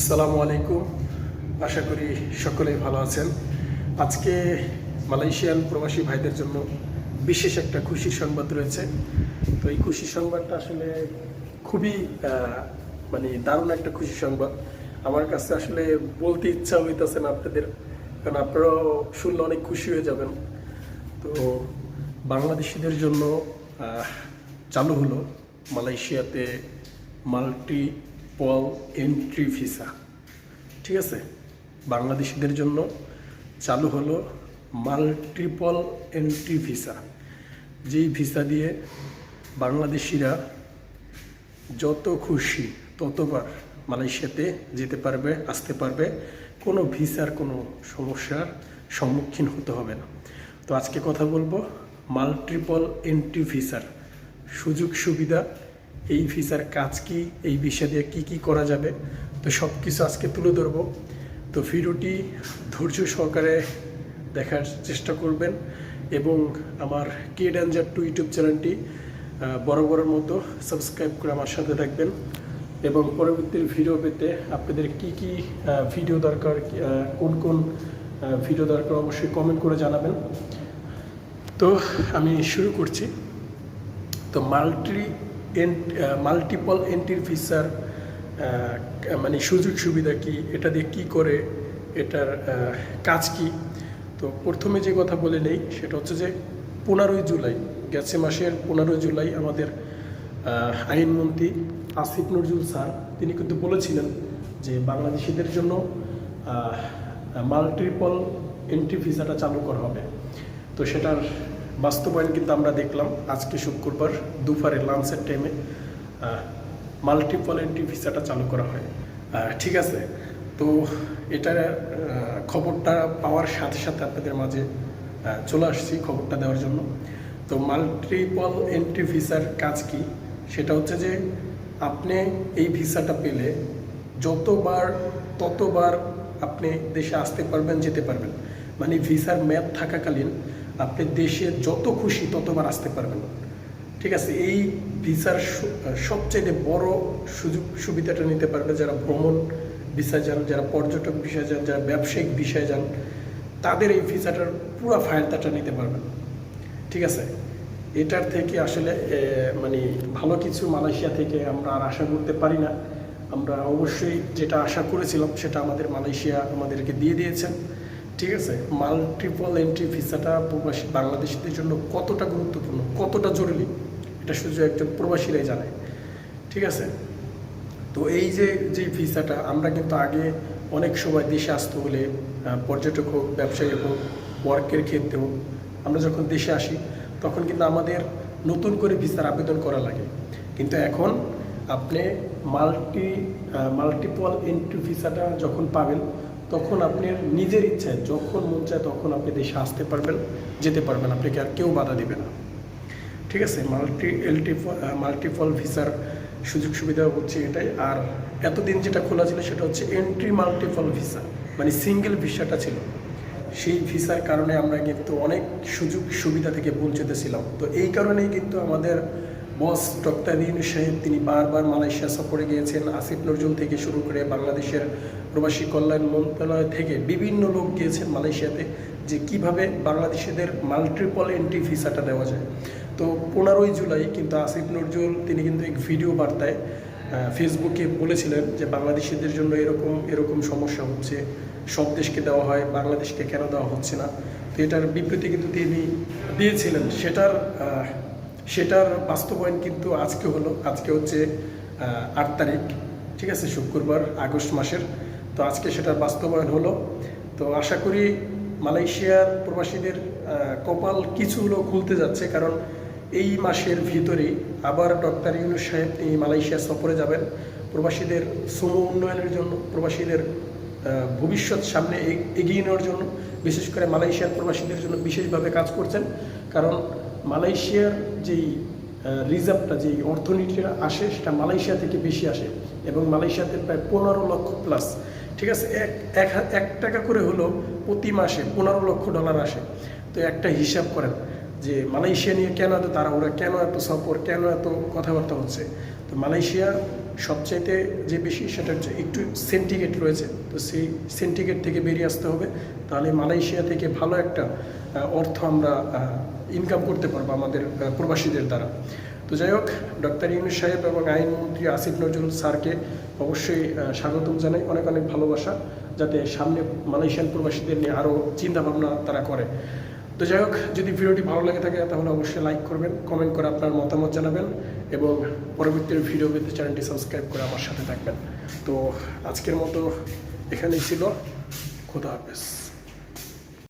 আসসালামু আলাইকুম। আশা করি সকলেই ভালো আছেন। আজকে মালয়েশিয়ান প্রবাসী ভাইদের জন্য বিশেষ একটা খুশির সংবাদ রয়েছে। তো এই খুশির সংবাদটা আসলে খুবই মানে দারুণ একটা খুশির সংবাদ। আমার কাছে আসলে বলতে ইচ্ছা হইতেছে না আপনাদের, কারণ আপনারাও শুনলে অনেক খুশি হয়ে যাবেন। তো বাংলাদেশিদের জন্য চালু হলো মালয়েশিয়াতে মাল্টি পল এন্ট্রি ভিসা ঠিক আছে? বাংলাদেশিদের জন্য চালু হলো মাল্টিপল এন্ট্রি ভিসা যেই ভিসা দিয়ে বাংলাদেশিরা যত খুশি ততবার মালয়েশিয়াতে যেতে পারবে, আসতে পারবে, কোনো ভিসার কোনো সমস্যার সম্মুখীন হতে হবে না। তো আজকে কথা বলব মাল্টিপল এন্ট্রি ভিসার সুযোগ সুবিধা এই ভিসার কাজ কি, এই ভিসা দিয়ে কী কী করা যাবে, তো সব কিছু আজকে তুলে ধরবো। তো ভিডিওটি ধৈর্য সহকারে দেখার চেষ্টা করবেন এবং আমার কে ড্যাঞ্জার টু ইউটিউব চ্যানেলটি বড় বরাবরের মতো সাবস্ক্রাইব করে আমার সাথে থাকবেন এবং পরবর্তী ভিডিও পেতে আপনাদের কি কি ভিডিও দরকার কোন কোন ভিডিও দরকার অবশ্যই কমেন্ট করে জানাবেন। তো আমি শুরু করছি। তো মাল্টি মাল্টিপল এন্ট্রি ভিসার মানে সুযোগ সুবিধা কি, এটা দিয়ে কী করে, এটার কাজ কি? তো প্রথমে যে কথা বলে নেই, সেটা হচ্ছে যে পনেরোই জুলাই, গেছে মাসের পনেরোই জুলাই আমাদের আইনমন্ত্রী আসিফ নজরুল স্যার, তিনি কিন্তু বলেছিলেন যে বাংলাদেশিদের জন্য মাল্টিপল এন্ট্রি ভিসাটা চালু করা হবে। তো সেটার বাস্তবায়ন কিন্তু আমরা দেখলাম আজকে শুক্রবার দুপুরে লাঞ্চের টাইমে মাল্টিপল এন্ট্রি ভিসাটা চালু করা হয়। ঠিক আছে? তো আহ, খবরটা পাওয়ার সাথে সাথে আপনাদের মাঝে চলে আসছি খবরটা দেওয়ার জন্য। তো মাল্টিপল এন্ট্রি ভিসার কাজ কি? সেটা হচ্ছে যে আপনি এই ভিসাটা পেলে যতবার ততবার আপনি দেশে আসতে পারবেন যেতে পারবেন। মানে ভিসার ম্যাপ থাকাকালীন আপনি দেশে যত খুশি ততবার আসতে পারবেন। ঠিক আছে, এই ভিসার সবচেয়ে বড় সুযোগ, সুবিধাটা নিতে পারবে যারা ভ্রমণ ভিসা যান, যারা পর্যটক ভিসা যান, যারা ব্যবসায়িক বিষয়ে যান, তাদের এই ভিসাটার পুরো ফায়দাটা নিতে পারবেন। ঠিক আছে, এটার থেকে আসলে মানে ভালো কিছু মালয়েশিয়া থেকে আমরা আর আশা করতে পারি না। আমরা অবশ্যই যেটা আশা করেছিলাম সেটা আমাদের মালয়েশিয়া আমাদেরকে দিয়ে দিয়েছেন। ঠিক আছে? মাল্টিপল এন্ট্রি ভিসাটা প্রবাসী বাংলাদেশিদের জন্য কতটা গুরুত্বপূর্ণ, কতটা জরুরি, এটা শুধু একজন প্রবাসীরাই জানে, ঠিক আছে? তো এই যে যে ভিসাটা আমরা কিন্তু আগে অনেক সময় দেশে আসতে হলে পর্যটক হোক, ব্যবসায়ী হোক ওয়ার্কের ক্ষেত্রে হোক, আমরা যখন দেশে আসি, তখন কিন্তু আমাদের নতুন করে ভিসার আবেদন করা লাগে। কিন্তু এখন আপনি মাল্টি মাল্টিপল এন্ট্রি ভিসাটা যখন পাবেন তখন আপনি নিজের ইচ্ছায়, যখন মন চায় তখন আপনি দেশে আসতে পারবেন, যেতে পারবেন। আপনাকে আর কেউ বাধা দিবে না। ঠিক আছে? মাল্টি এলটি মাল্টিপল ভিসার সুযোগ সুবিধা হচ্ছে এটাই। আর এতদিন যেটা খোলা ছিল সেটা হচ্ছে এন্ট্রি মাল্টিপল ভিসা মানে সিঙ্গেল ভিসাটা ছিল। সেই ভিসার কারণে আমরা কিন্তু অনেক সুযোগ সুবিধা থেকে বঞ্চিত ছিলাম। তো এই কারণেই কিন্তু আমাদের বস ডক্টর সাহেব, তিনি বারবার মালয়েশিয়া সফরে গিয়েছেন। আসিফ নজরুল থেকে শুরু করে বাংলাদেশের প্রবাসী কল্যাণ মন্ত্রণালয় থেকে বিভিন্ন লোক গিয়েছেন মালয়েশিয়াতে যে কীভাবে বাংলাদেশিদের মাল্টিপল এন্ট্রি ভিসাটা দেওয়া যায়। তো পনেরোই জুলাই কিন্তু আসিফ নজরুল, তিনি কিন্তু এক ভিডিও বার্তায় ফেসবুকে বলেছিলেন যে বাংলাদেশিদের জন্য এরকম এরকম সমস্যা হচ্ছে, সব দেশকে দেওয়া হয়, বাংলাদেশকে কেন দেওয়া হচ্ছে না? তো এটার বিবৃতি কিন্তু তিনি দিয়েছিলেন। সেটার সেটার বাস্তবায়ন কিন্তু আজকে হলো। আজকে হচ্ছে আট তারিখ, ঠিক আছে? শুক্রবার, আগস্ট মাসের। তো আজকে সেটার বাস্তবায়ন হলো। তো আশা করি মালয়েশিয়ার প্রবাসীদের কপাল কিছু হলেও খুলতে যাচ্ছে। কারণ এই মাসের ভিতরেই আবার ডক্টর ইউনুস সাহেব তিনি মালয়েশিয়া সফরে যাবেন। প্রবাসীদের শ্রম উন্নয়নের জন্য, প্রবাসীদের ভবিষ্যৎ সামনে এগ- এগিয়ে নেওয়ার জন্য, বিশেষ করে মালয়েশিয়ার প্রবাসীদের জন্য বিশেষভাবে কাজ করছেন। কারণ মালয়েশিয়ার যেই রিজার্ভটা যেই অর্থনীতিটা আসে, সেটা মালয়েশিয়া থেকে বেশি আসে এবং মালয়েশিয়াতে প্রায় পনেরো লক্ষ প্লাস ঠিক আছে? এক এক টাকা করে হলো প্রতি মাসে পনেরো লক্ষ ডলার আসে। তো একটা হিসাব করেন যে মালয়েশিয়া নিয়ে কেন এত তারা ওরা কেন এত সফর কেন এত কথাবার্তা হচ্ছে তো মালয়েশিয়া সবচাইতে যে বেশি সেটা হচ্ছে একটু সেন্টিগেট রয়েছে। তো সেই সেন্টিগেট থেকে বেরিয়ে আসতে হবে। তাহলে মালয়েশিয়া থেকে ভালো একটা অর্থ আমরা ইনকাম করতে পারব আমাদের প্রবাসীদের দ্বারা। তো যাই হোক ডক্টর ইউনুস সাহেব এবং আইনমন্ত্রী আসিফ নজরুল স্যারকে অবশ্যই স্বাগতম জানাই। অনেক অনেক ভালোবাসা, যাতে সামনে মালয়েশিয়ান প্রবাসীদের নিয়ে আরও চিন্তাভাবনা তারা করে। তো যাই হোক, যদি ভিডিওটি ভালো লাগে থাকে, তাহলে অবশ্যই লাইক করবেন কমেন্ট করে আপনার মতামত জানাবেন, এবং পরবর্তী ভিডিও পেতে চ্যানেলটি সাবস্ক্রাইব করে আমার সাথে থাকবেন। তো আজকের মতো এখানেই ছিল, খোদা হাফেজ।